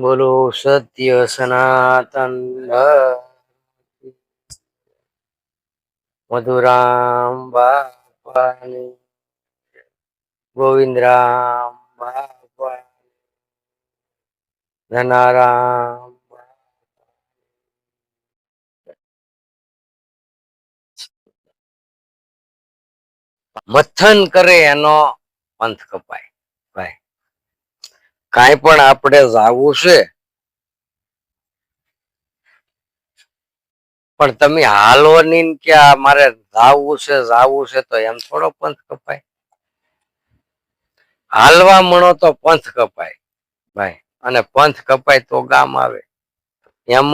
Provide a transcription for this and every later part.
બોલો સત્ય સનાતન મધુરામ બાપાની. ગોવિંદરામ બાપા ધનારામ મથન કરે એનો પંથ કપાય. ભાઈ. કાંઈ પણ આપણે જાવું છે? પણ તમે હાલો નહીં કે મારે જાવું છે જાવું છે તો એમ થોડો પંથ કપાય. હાલવા મણો તો પંથ કપાય, ભાઈ. અને પંથ કપાય તો ગામ આવે. એમ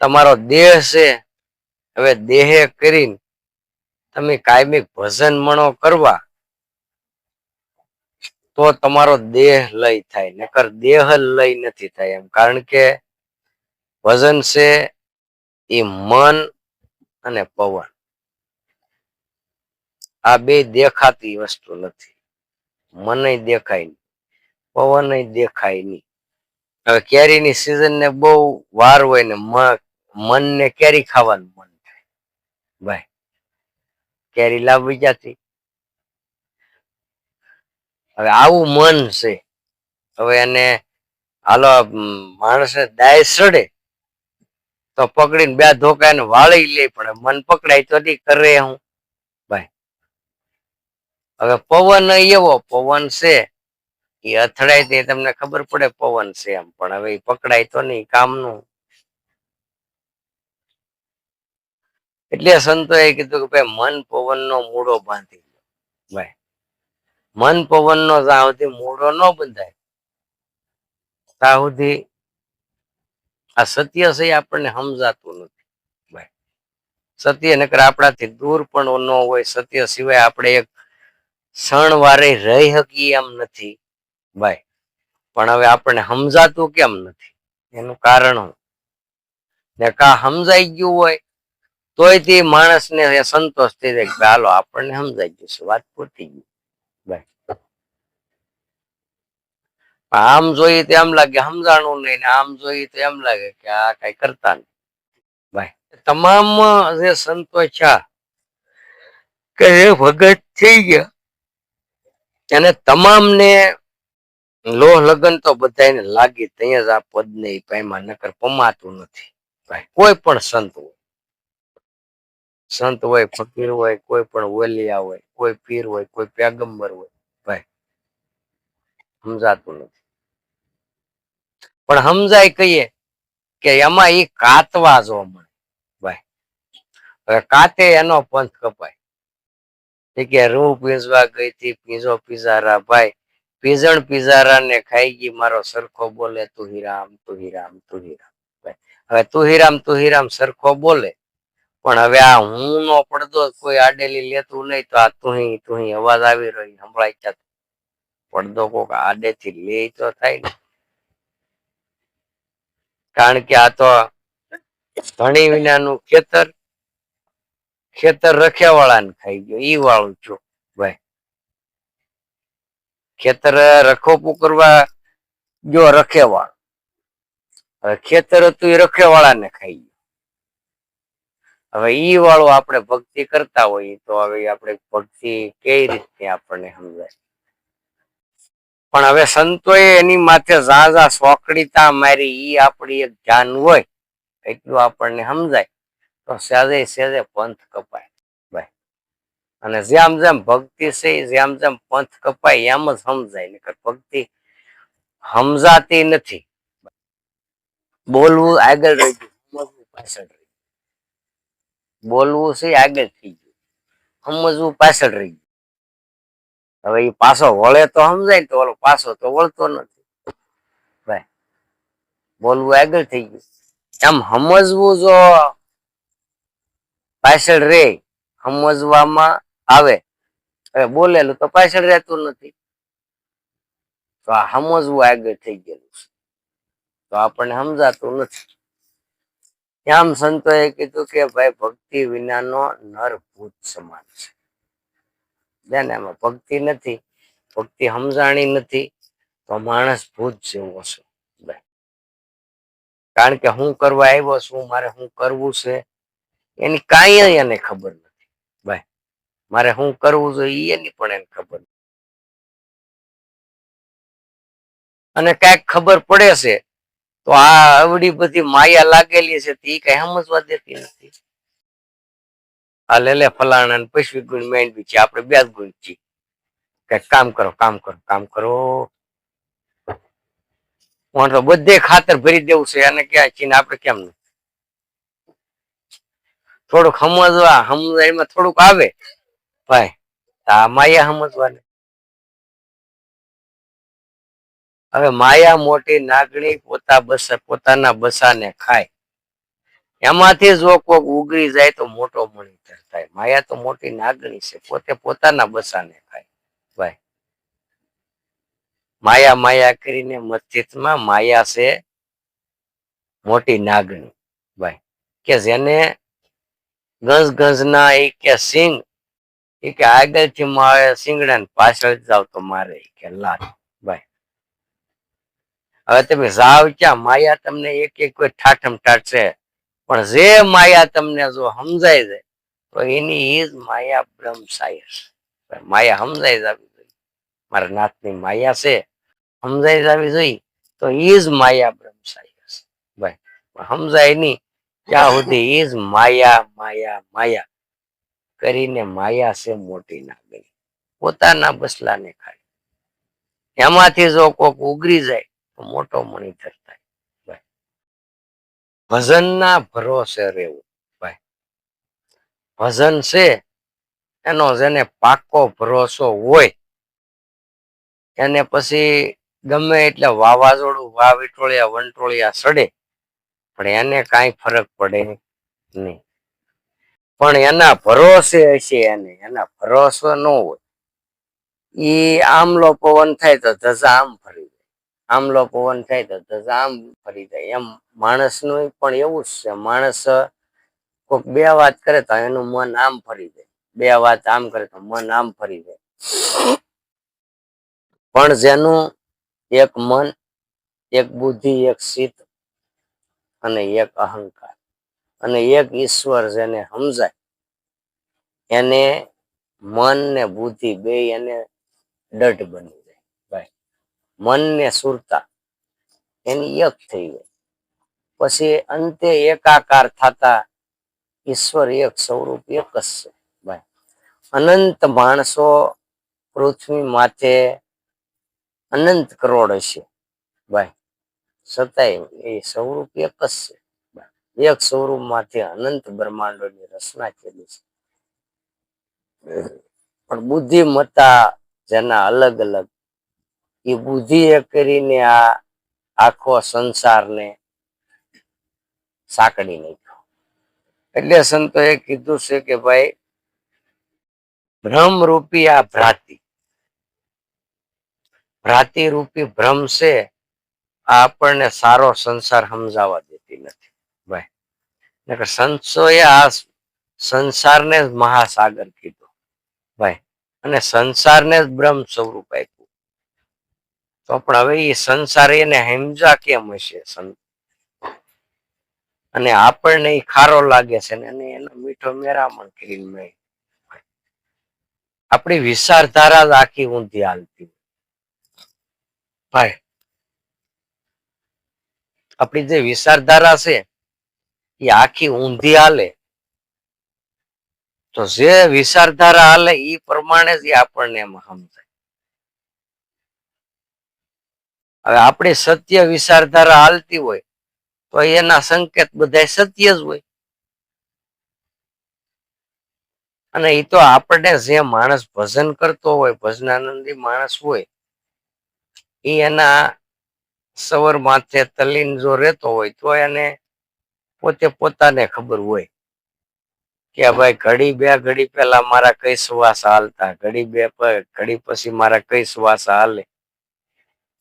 તમારો દેહ છે. હવે દેહે કરીને તમે કાયમિક ભજન મણો કરવા તો તમારો દેહ લય થાય, નકર દેહ લય નથી થાય એમ. કારણ કે વજન છે એ મન અને પવન. આ બે દેખાતી વસ્તુ નથી. મને દેખાય નહીં પવન દેખાય નહીં. હવે કેરીની સિઝન ને બહુ વાર હોય ને મન મનને કેરી ખાવાનું મન થાય. ભાઈ, કેરી લાવવી ક્યાંથી? હવે આવું મન છે. હવે એને હાલો માણસ દાય સડે. તો પકડીને બે ધોકા એને વાળી લે પડે મન પકડાય તો કરે હું. ભાઈ, હવે પવન એવો પવન છે, એ અથડાય તે તમને ખબર પડે પવન છે એમ, પણ હવે એ પકડાય તો નહીં કામનું. એટલે સંતોએ કીધું કે ભાઈ, મન પવનનો મૂળો બાંધી લો. ભાઈ મન પવન નો સુધી મૂળો ન બંધાય. સુધી આ સત્ય છે આપણને સમજાતું નથી. સત્ય નકર આપણાથી દૂર પણ ન હોય, સત્ય સિવાય આપણે એક ક્ષણ વારે રહી શકીએ એમ નથી. ભાઈ, પણ હવે આપણને સમજાતું કેમ નથી? એનું કારણ હું ને કા સમજાઈ ગયું હોય તોય તે માણસને સંતોષ થઈ જાય કે હાલો, આપણને સમજાઈ ગયું છે, વાત પૂરતી ગઈ ભાઈ આમ જોઈએ તો એમ લાગે સમજાણું નહીં ને આમ જોઈએ તો એમ લાગે કે આ કઈ કરતા નહીં. ભાઈ તમામ જે સંતો છે કે એ ભગત થઈ ગયા અને તમામને લોહ લગન તો બધાને લાગી ત્યાં જ આ પદ ને પાયમાં નકર પમાતું નથી. ભાઈ કોઈ પણ સંત હોય. સંત હોય, ફકીર હોય, કોઈ પણ વલિયા હોય, કોઈ પીર હોય, કોઈ પેગમ્બર હોય, ભાઈ, સમજાતું નથી. પણ સમજાય કહીએ કે એમાં એ કાતવા જોવા મળે, ભાઈ. હવે કાતે એનો પંથ કપાય. કે રૂ પીંજવા ગઈ થી પીંજો પીઝારા ભાઈ પીઝણ પીઝારા ને ખાઈ ગઈ, મારો સરખો બોલે તું હીરામ તું હીરામ તું હીરામ, ભાઈ. હવે તું હીરામ તું હીરામ સરખો બોલે પણ હવે આ હું નો પડદો કોઈ આડેલી લેતું નહીં તો આ તુહી તુહી અવાજ આવી રહ્યો સંભળાય છે પડદો કોક આડેથી લે તો થાય ને. કારણ કે આ તો ધણી વિનાનું ખેતર ખેતર રખ્યા વાળાને ખાઈ ગયો, ઈ વાળું છું, ભાઈ. ખેતર રખોપું કરવા જો રખેવાળ ખેતર હતું એ રખેવાળાને ખાઈ ગયું. હવે ઈ વાળું આપણે ભક્તિ કરતા હોઈએ તો હવે આપણે ભક્તિ કઈ રીતે આપણને સમજાય? પણ હવે સંતોએ એની માથે ઝાઝા સોકડીતા મારી ઈ આપણી એક જાન હોય, એટલું આપણને સમજાય. તો સહેજે સહેજે પંથ કપાય, ભાઈ. અને જેમ જેમ ભક્તિ છે જેમ જેમ પંથ કપાય એમ જ સમજાય. નકર ભક્તિ સમજાતી નથી. બોલવું આગળ રહી ગયું પાછળ બોલવું છે આગળ થઈ ગયું. સમજવું પાછળ રહી ગયું. હવે એ પાછો વળે તો સમજાય તો ઓલો પાછો તો વળતો નથી. ભાઈ, બોલવું આગળ થઈ ગયું. એમ સમજવું જો પાછળ રે, સમજવામાં આવે. હવે બોલેલું તો પાછળ રહેતું નથી. તો આ સમજવું આગળ થઈ ગયેલું તો આપણને સમજાતું નથી. આમ સંતોએ કીધું કે ભાઈ, ભક્તિ વિનાનો નર ભૂત સમાન છે. બેન, એમાં ભક્તિ નથી, ભક્તિ સમજાણી નથી, તો માણસ ભૂત જેવો છે. કારણ કે હું કરવા આવ્યો છું, મારે શું કરવું છે, એની કાંઈ એને ખબર નથી. ભાઈ મારે શું કરવું જોઈએ, એની પણ એને ખબર નથી. અને કાંઈક ખબર પડે છે તો આ અવડી બધી માયા લાગેલી છે તે કઈ સમજવા દેતી નથી. આ લેલે ફલાણા ને પૈસવી ગુણ મેળવી છે, આપણે બે ગુણ છીએ કામ કરો કામ કરો કામ કરો. હું તો બધે ખાતર ભરી દેવું છે અને ક્યાં છીએ આપડે કેમ નહીં થોડુંક સમજવા સમજાયમાં થોડુંક આવે. ભાઈ આ માયા સમજવાને. હવે માયા મોટી નાગણી પોતા બસ પોતાના બસાને ખાય. એમાંથી જો કોક ઉગરી જાય તો મોટો મણિતર થાય. માયા તો મોટી નાગણી છે, પોતે પોતાના બસાને ખાય. ભાઈ. માયા માયા કરીને મસ્જિદમાં માયા છે મોટી નાગણી. ભાઈ. કે જેને ગંજ ગંજના એ કે સિંગ એ કે આગળથી મારે સિંગડા પાછળ જાવ તો મારે કે લાત ભાઈ. હવે તમે જાવ ક્યાં? માયા તમને એક એક કોઈ ઠાઠમ ઠાઠશે. પણ જે માયા તમને જો સમજાય જાય, તો એની જ માયા બ્રહ્મ સાયસ માયા સમજાઈ જવી જોઈએ. મારા નાથની માયા છે, સમજાઈ જવી જોઈએ, તો જ માયા બ્રહ્મ સાયસ ભાઈ સમજાય નહીં, ત્યાં સુધી ઈજ માયા માયા માયા કરીને માયા છે મોટી નાગરી. પોતાના બસલાને ખાય. એમાંથી જો કોક ઉગરી જાય મોટો મણિધર થાય. ભાઈ. ભજનના ભરોસે રહેવું. ભાઈ. ભજન છે, એનો જેને પાકો ભરોસો હોય, એને પછી ગમે એટલે વાવાઝોડું વા વિટોળિયા સડે, પણ એને કાંઈ ફરક પડે નહીં. પણ એના ભરોસે હશે એને, એના ભરોસો ન હોય. ઈ આમલો પવન થાય તો ધજા આમ ફરી. આમલો પવન થાય તો આમ ફરી જાય. એમ માણસનું પણ એવું જ છે. માણસ કોઈક બે વાત કરે તો એનું મન આમ ફરી જાય. બે વાત આમ કરે તો મન આમ ફરી જાય. પણ જેનું એક મન, એક બુદ્ધિ, એક ચિત્ત અને એક અહંકાર અને એક ઈશ્વર જેને સમજાય, એને મન ને બુદ્ધિ બે એને ડટ બની. મન ને સુરતા. એની એક થઈ ગઈ. પછી અંતે એકાકાર થતા ઈશ્વર એક સ્વરૂપ એક જ છે. ભાઈ અનંત માણસો પૃથ્વી માથે અનંત કરોડ હશે. ભાઈ છતાંય એ સ્વરૂપ એક જ છે. એક સ્વરૂપમાંથી અનંત બ્રહ્માંડોની રચના થયેલી છે. પણ બુદ્ધિમત્તા જેના અલગ અલગ એ બુદ્ધિ એ કરીને આ આખો સંસારને સાંકળી નાખ્યો. એટલે સંતોએ કીધું છે કે ભાઈ ભ્રમ રૂપી આ ભ્રાતિ. ભ્રાતિ રૂપી ભ્રમ છે, આ આપણને સારો સંસાર સમજાવવા દેતી નથી. ભાઈ, નકર સંતોએ આ સંસારને જ મહાસાગર કીધો. ભાઈ, અને સંસારને જ બ્રહ્મ સ્વરૂપ આપ્યું. તો પણ હવે એ સંસાર એને હેમજા કેમ હશે અને આપણને એ ખારો લાગે છે ને એનો મીઠો મેરામણ કરીને મેં આપણી વિચારધારા જ ઊંધી હાલતી ભાઈ, આપણી જે વિચારધારા છે એ આખી ઊંધી હાલે. તો જે વિચારધારા હાલે એ પ્રમાણે જ આપણને એમ સમજાય. હવે આપણી સત્ય વિચારધારા હાલતી હોય, તો એના સંકેત બધા સત્ય જ હોય. અને એ તો આપણને જે માણસ ભજન કરતો હોય, ભજનાનંદી માણસ હોય, એ એના સવર માથે તલીન જો રહેતો હોય, તો એને પોતે પોતાને ખબર હોય કે ભાઈ ઘડી બે ઘડી પહેલા મારા કઈ શ્વાસ હાલતા, ઘડી બે ઘડી પછી મારા કઈ શ્વાસ હાલે.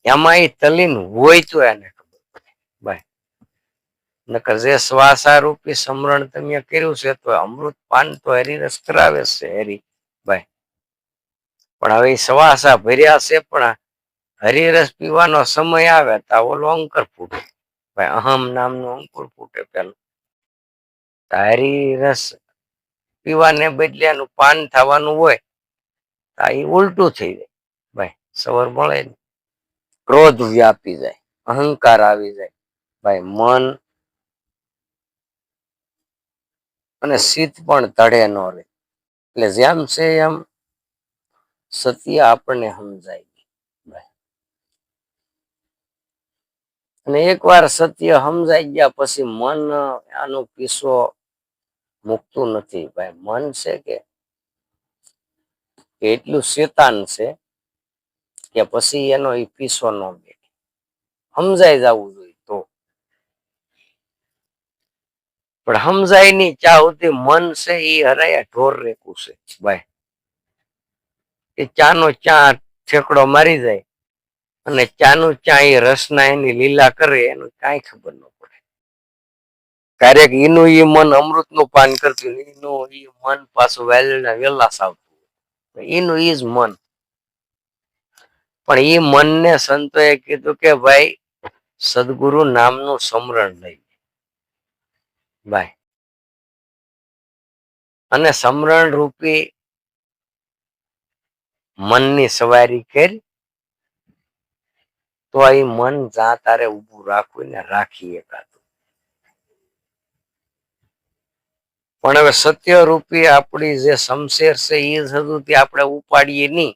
એમાં એ તલીન હોય તો એને ખબર ભાઈ નકર જે શ્વાસારૂપી સમરણ તમે કર્યું છે, તો અમૃત પાન તો હરિરસ કરાવે છે હરી. ભાઈ પણ હવે શ્વાસા ભર્યા છે, પણ હરિરસ પીવાનો સમય આવે તો ઓલો અંકર ફૂટે. ભાઈ અહમ નામનું અંકુર ફૂટે પેલું. હરિરસ પીવાને બદલે પાન થવાનું હોય, તો એ ઉલટું થઈ જાય. ભાઈ સવાર મળે ને. ક્રોધ વ્યાપી જાય, અહંકાર આવી જાય. ભાઈ, મન અને શીત પણ તળે ન રહે. એટલે જેમ છે એમ સત્ય આપણને સમજાય. અને એકવાર સત્ય સમજાઈ ગયા પછી મન આનો કિસ્સો મૂકતું નથી. ભાઈ, મન છે કે એટલું શેતાન છે કે પછી એનો એ પીસો ન બેઠે સમજાઈ જવું જોઈએ તો. પણ સમજાયની ચાહતી મન છે એ હરાયા ઢોર રેકું છે, ભાઈ. એ ચાનો ચા ઠેકડો મારી જાય અને ચાનું ચા એ રસના એની લીલા કરે એનું કાંઈ ખબર ન પડે. ક્યારેક એનું એ મન અમૃતનું પાન કરતું એનું ઈ મન પાછું વેલના વેલાસ આવતું એનું એ જ મન. પણ એ મનને સંતોએ કીધું કે ભાઈ, સદગુરુ નામનું સમરણ લઈ ભાઈ અને સમરણ રૂપી મનની સવારી કરી, તો એ મન જા તારે ઊભું રાખવું ને રાખી એકાતું પણ હવે સત્ય રૂપી આપણી જે શમશેર છે એ હજુ આપણે ઉપાડીએ નહીં.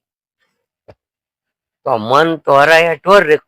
તો મન તો હરાય ઢોર રેખું